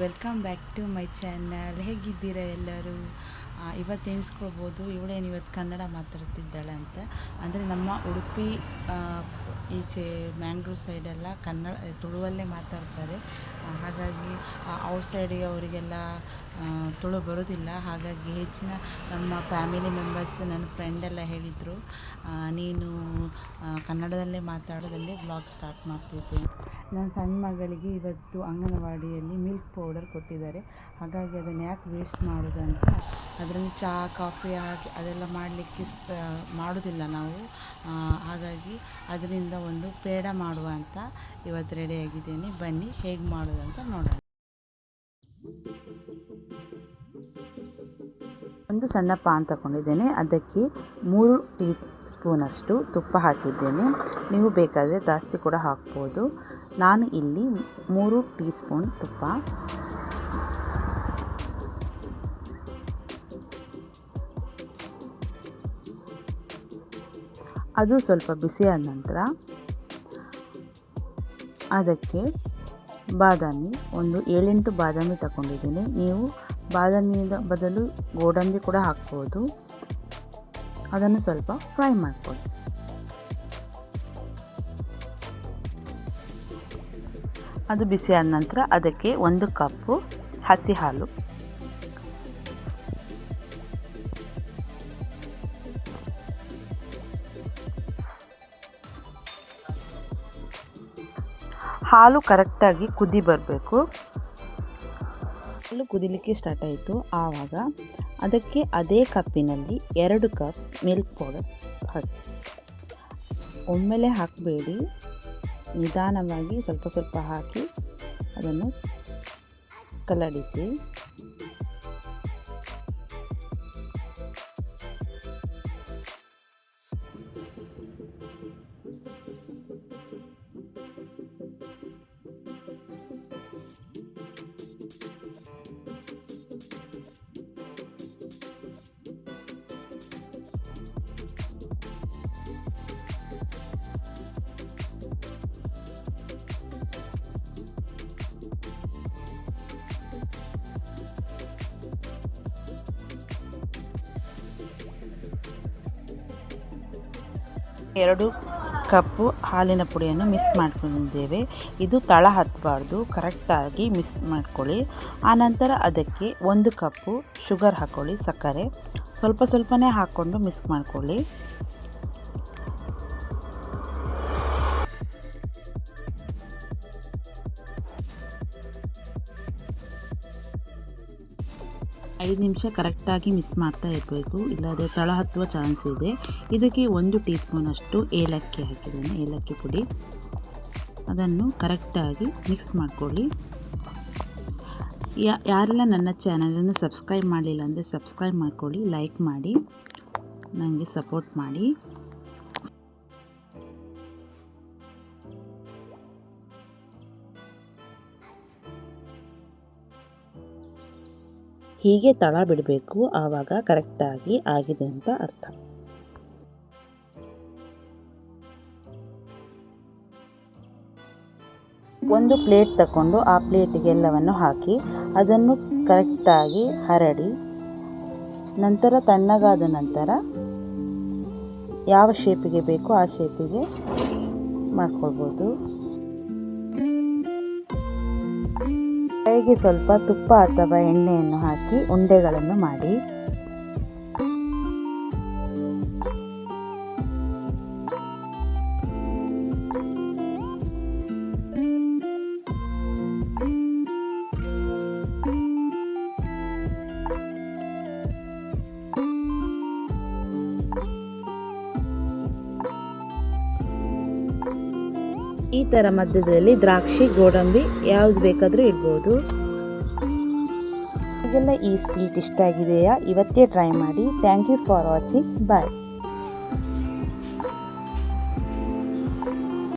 Welcome back to my channel. ಹೇಗಿದ್ದೀರಾ ಎಲ್ಲರೂ? ಇವತ್ತು ಎಣಿಸ್ಕೊಳ್ಬೋದು. ಇವಳೇನು ಇವತ್ತು ಕನ್ನಡ ಮಾತಾಡ್ತಿದ್ದಾಳೆ ಅಂತ. ಅಂದರೆ ನಮ್ಮ ಉಡುಪಿ ಈಚೆ ಮ್ಯಾಂಗ್ಳೂರ್ ಸೈಡೆಲ್ಲ ಕನ್ನಡ, ತುಳುವಲ್ಲೇ ಮಾತಾಡ್ತಾರೆ. ಹಾಗಾಗಿ ಔಟ್ ಸೈಡಿಗೆ ಅವರಿಗೆಲ್ಲ ತುಳು ಬರೋದಿಲ್ಲ. ಹಾಗಾಗಿ ಹೆಚ್ಚಿನ ನಮ್ಮ ಫ್ಯಾಮಿಲಿ ಮೆಂಬರ್ಸ್ ನನ್ನ ಫ್ರೆಂಡ್ ಎಲ್ಲ ಹೇಳಿದರು ನೀನು ಕನ್ನಡದಲ್ಲೇ ಮಾತಾಡೋದಲ್ಲೇ ಬ್ಲಾಗ್ ಸ್ಟಾರ್ಟ್ ಮಾಡ್ತಿದ್ದೆ. ನನ್ನ ಸಣ್ಣ ಮಗಳಿಗೆ ಇವತ್ತು ಅಂಗನವಾಡಿಯಲ್ಲಿ ಮಿಲ್ಕ್ ಪೌಡರ್ ಕೊಟ್ಟಿದ್ದಾರೆ. ಹಾಗಾಗಿ ಅದನ್ನು ಯಾಕೆ ವೇಸ್ಟ್ ಮಾಡೋದು ಅಂತ ಅದರಲ್ಲಿ ಚಹಾ ಕಾಫಿ ಹಾಕಿ ಅದೆಲ್ಲ ಮಾಡಲಿಕ್ಕೆ ಮಾಡೋದಿಲ್ಲ ನಾವು. ಹಾಗಾಗಿ ಅದರಿಂದ ಒಂದು ಪೇಡ ಮಾಡುವ ಅಂತ ಇವತ್ತು ರೆಡಿಯಾಗಿದ್ದೇನೆ ಬನ್ನಿ ಹೇಗೆ ಮಾಡೋದು ಅಂತ ನೋಡೋಣ. ಒಂದು ಸಣ್ಣ ಪಾನ್ ತಗೊಂಡಿದ್ದೇನೆ. ಅದಕ್ಕೆ ಮೂರು ಟೀ ಸ್ಪೂನಷ್ಟು ತುಪ್ಪ ಹಾಕಿದ್ದೇನೆ. ನೀವು ಬೇಕಾದರೆ ಜಾಸ್ತಿ ಕೂಡ ಹಾಕ್ಬೋದು. ನಾನು ಇಲ್ಲಿ ಮೂರು ಟೀ ಸ್ಪೂನ್ ತುಪ್ಪ. ಅದು ಸ್ವಲ್ಪ ಬಿಸಿಯಾದ ನಂತರ ಅದಕ್ಕೆ ಬಾದಾಮಿ, ಒಂದು ಏಳೆಂಟು ಬಾದಾಮಿ ತಗೊಂಡಿದ್ದೀನಿ. ನೀವು ಬಾದಾಮಿಯಿಂದ ಬದಲು ಗೋಡಂಬಿ ಕೂಡ ಹಾಕ್ಬೋದು. ಅದನ್ನು ಸ್ವಲ್ಪ ಫ್ರೈ ಮಾಡ್ಕೊಳ್ಳಿ. ಅದು ಬಿಸಿ ಆದ ನಂತರ ಅದಕ್ಕೆ ಒಂದು ಕಪ್ಪು ಹಸಿ ಹಾಲು. ಹಾಲು ಕರೆಕ್ಟಾಗಿ ಕುದಿ ಬರಬೇಕು. ಹಾಲು ಕುದಿಲಿಕ್ಕೆ ಸ್ಟಾರ್ಟ್ ಆಯಿತು. ಆವಾಗ ಅದಕ್ಕೆ ಅದೇ ಕಪ್ಪಿನಲ್ಲಿ ಎರಡು ಕಪ್ ಮಿಲ್ಕ್ ಪೌಡರ್ ಹಾಕಿ. ಒಮ್ಮೆಲೆ ಹಾಕಬೇಡಿ. ನಿಧಾನವಾಗಿ ಸ್ವಲ್ಪ ಸ್ವಲ್ಪ ಹಾಕಿ ಅದನ್ನು ಕಲಡಿಸಿ ಎರಡು ಕಪ್ಪು ಹಾಲಿನ ಪುಡಿಯನ್ನು ಮಿಕ್ಸ್ ಮಾಡ್ಕೊಂಡಿದ್ದೇವೆ. ಇದು ತಳ ಹತ್ತಬಾರ್ದು ಕರೆಕ್ಟಾಗಿ ಮಿಕ್ಸ್ ಮಾಡ್ಕೊಳ್ಳಿ. ಆನಂತರ ಅದಕ್ಕೆ ಒಂದು ಕಪ್ಪು ಶುಗರ್ ಹಾಕ್ಕೊಳ್ಳಿ ಸಕ್ಕರೆ. ಸ್ವಲ್ಪ ಸ್ವಲ್ಪನೇ ಹಾಕ್ಕೊಂಡು ಮಿಕ್ಸ್ ಮಾಡ್ಕೊಳ್ಳಿ. ಐದು ನಿಮಿಷ ಕರೆಕ್ಟಾಗಿ ಮಿಸ್ ಮಾಡ್ತಾ ಇರಬೇಕು, ಇಲ್ಲಾದರೆ ತಳ ಹತ್ತುವ ಚಾನ್ಸ್ ಇದೆ. ಇದಕ್ಕೆ ಒಂದು ಟೀ ಸ್ಪೂನಷ್ಟು ಏಲಕ್ಕಿ ಹಾಕಿದ್ದೇನೆ, ಏಲಕ್ಕಿ ಪುಡಿ. ಅದನ್ನು ಕರೆಕ್ಟಾಗಿ ಮಿಕ್ಸ್ ಮಾಡ್ಕೊಳ್ಳಿ. ಯಾ, ಯಾರೆಲ್ಲ ನನ್ನ ಚಾನಲನ್ನು ಸಬ್ಸ್ಕ್ರೈಬ್ ಮಾಡಲಿಲ್ಲ ಅಂದರೆ ಸಬ್ಸ್ಕ್ರೈಬ್ ಮಾಡ್ಕೊಳ್ಳಿ, ಲೈಕ್ ಮಾಡಿ ನನಗೆ ಸಪೋರ್ಟ್ ಮಾಡಿ. ಹೀಗೆ ತಳ ಬಿಡಬೇಕು, ಆವಾಗ ಕರೆಕ್ಟಾಗಿ ಆಗಿದೆ ಅಂತ ಅರ್ಥ. ಒಂದು ಪ್ಲೇಟ್ ತಗೊಂಡು ಆ ಪ್ಲೇಟಿಗೆ ಎಲ್ಲವನ್ನು ಹಾಕಿ, ಅದನ್ನು ಕರೆಕ್ಟಾಗಿ ಹರಡಿ, ನಂತರ ತಣ್ಣಗಾದ ನಂತರ ಯಾವ ಶೇಪಿಗೆ ಬೇಕೋ ಆ ಶೇಪಿಗೆ ಮಾಡ್ಕೊಳ್ಬೋದು. ಕೈಗೆ ಸ್ವಲ್ಪ ತುಪ್ಪ ಅಥವಾ ಎಣ್ಣೆಯನ್ನು ಹಾಕಿ ಉಂಡೆಗಳನ್ನು ಮಾಡಿ. ಈ ಥರ ಮಧ್ಯದಲ್ಲಿ ದ್ರಾಕ್ಷಿ, ಗೋಡಂಬಿ ಯಾವ್ದು ಬೇಕಾದರೂ ಇಡ್ಬೋದು. ಈಗೆಲ್ಲ ಈ ಸ್ವೀಟ್ ಇಷ್ಟ ಆಗಿದೆಯಾ? ಇವತ್ತೇ ಟ್ರೈ ಮಾಡಿ. Thank you for watching bye